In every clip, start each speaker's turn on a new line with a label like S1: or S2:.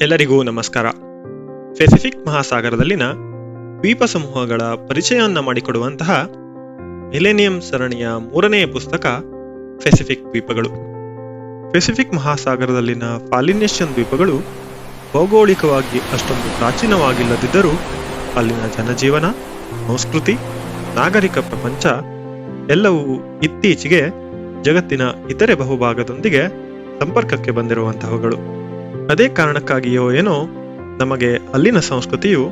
S1: ಎಲ್ಲರಿಗೂ ನಮಸ್ಕಾರ. ಪೆಸಿಫಿಕ್ ಮಹಾಸಾಗರದಲ್ಲಿನ ದ್ವೀಪ ಸಮೂಹಗಳ ಪರಿಚಯವನ್ನು ಮಾಡಿಕೊಡುವಂತಹ ಮಿಲೇನಿಯಂ ಸರಣಿಯ ಮೂರನೆಯ ಪುಸ್ತಕ ಪೆಸಿಫಿಕ್ ದ್ವೀಪಗಳು. ಪೆಸಿಫಿಕ್ ಮಹಾಸಾಗರದಲ್ಲಿನ ಪಾಲಿನೇಷಿಯನ್ ದ್ವೀಪಗಳು ಭೌಗೋಳಿಕವಾಗಿ ಅಷ್ಟೊಂದು ಪ್ರಾಚೀನವಾಗಿಲ್ಲದಿದ್ದರೂ ಅಲ್ಲಿನ ಜನಜೀವನ, ಸಂಸ್ಕೃತಿ, ನಾಗರಿಕ ಪ್ರಪಂಚ ಎಲ್ಲವೂ ಇತ್ತೀಚೆಗೆ ಜಗತ್ತಿನ ಇತರೆ ಬಹುಭಾಗದೊಂದಿಗೆ ಸಂಪರ್ಕಕ್ಕೆ ಬಂದಿರುವಂತಹವುಗಳು. ಅದೇ ಕಾರಣಕ್ಕಾಗಿಯೋ ಏನೋ ನಮಗೆ ಅಲ್ಲಿನ ಸಂಸ್ಕೃತಿಯು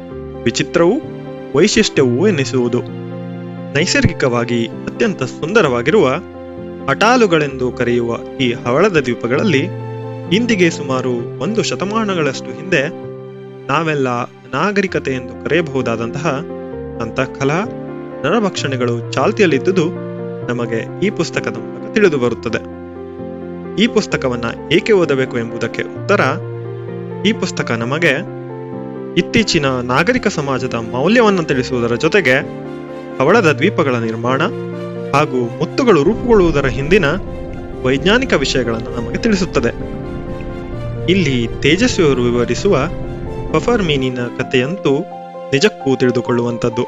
S1: ವಿಚಿತ್ರವೂ ವೈಶಿಷ್ಟ್ಯವೂ ಎನ್ನಿಸುವುದು ನೈಸರ್ಗಿಕವಾಗಿ ಅತ್ಯಂತ ಸುಂದರವಾಗಿರುವ ಅಟಾಲುಗಳೆಂದು ಕರೆಯುವ ಈ ಹವಳದ ದ್ವೀಪಗಳಲ್ಲಿ ಇಂದಿಗೆ ಸುಮಾರು ಒಂದು ಶತಮಾನಗಳಷ್ಟು ಹಿಂದೆ ನಾವೆಲ್ಲ ನಾಗರಿಕತೆ ಎಂದು ಕರೆಯಬಹುದಾದಂತಹ ಅಂತಃಕಲಹ ನರಭಕ್ಷಣೆಗಳು ಚಾಲ್ತಿಯಲ್ಲಿದ್ದುದು ನಮಗೆ ಈ ಪುಸ್ತಕದ ಮೂಲಕ ತಿಳಿದು ಬರುತ್ತದೆ. ಈ ಪುಸ್ತಕವನ್ನ ಏಕೆ ಓದಬೇಕು ಎಂಬುದಕ್ಕೆ ಉತ್ತರ ಈ ಪುಸ್ತಕ ನಮಗೆ ಇತ್ತೀಚಿನ ನಾಗರಿಕ ಸಮಾಜದ ಮೌಲ್ಯವನ್ನು ತಿಳಿಸುವುದರ ಜೊತೆಗೆ ಹವಳದ ದ್ವೀಪಗಳ ನಿರ್ಮಾಣ ಹಾಗೂ ಮುತ್ತುಗಳು ರೂಪುಗೊಳ್ಳುವುದರ ಹಿಂದಿನ ವೈಜ್ಞಾನಿಕ ವಿಷಯಗಳನ್ನು ನಮಗೆ ತಿಳಿಸುತ್ತದೆ. ಇಲ್ಲಿ ತೇಜಸ್ವಿಯವರು ವಿವರಿಸುವ ಪಫರ್ ಮೀನಿನ ಕಥೆಯಂತೂ ನಿಜಕ್ಕೂ ತಿಳಿದುಕೊಳ್ಳುವಂಥದ್ದು.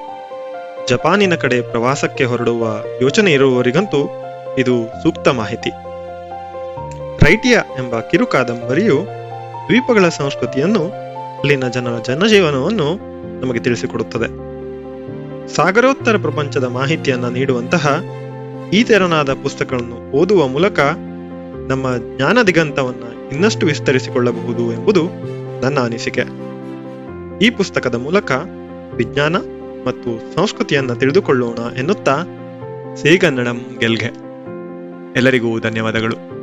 S1: ಜಪಾನಿನ ಕಡೆ ಪ್ರವಾಸಕ್ಕೆ ಹೊರಡುವ ಯೋಚನೆ ಇರುವವರಿಗಂತೂ ಇದು ಸೂಕ್ತ ಮಾಹಿತಿ. ರೈಟಿಯಾ ಎಂಬ ಕಿರು ಕಾದಂಬರಿಯು ದ್ವೀಪಗಳ ಸಂಸ್ಕೃತಿಯನ್ನು ಅಲ್ಲಿನ ಜನರ ಜನಜೀವನವನ್ನು ನಮಗೆ ತಿಳಿಸಿಕೊಡುತ್ತದೆ. ಸಾಗರೋತ್ತರ ಪ್ರಪಂಚದ ಮಾಹಿತಿಯನ್ನು ನೀಡುವಂತಹ ಈ ತೆರನಾದ ಪುಸ್ತಕಗಳನ್ನು ಓದುವ ಮೂಲಕ ನಮ್ಮ ಜ್ಞಾನ ದಿಗಂತವನ್ನು ಇನ್ನಷ್ಟು ವಿಸ್ತರಿಸಿಕೊಳ್ಳಬಹುದು ಎಂಬುದು ನನ್ನ ಅನಿಸಿಕೆ. ಈ ಪುಸ್ತಕದ ಮೂಲಕ ವಿಜ್ಞಾನ ಮತ್ತು ಸಂಸ್ಕೃತಿಯನ್ನು ತಿಳಿದುಕೊಳ್ಳೋಣ ಎನ್ನುತ್ತಾ ಸೇಗನ್ನಡಂ ಗೆಲ್ಗೆ. ಎಲ್ಲರಿಗೂ ಧನ್ಯವಾದಗಳು.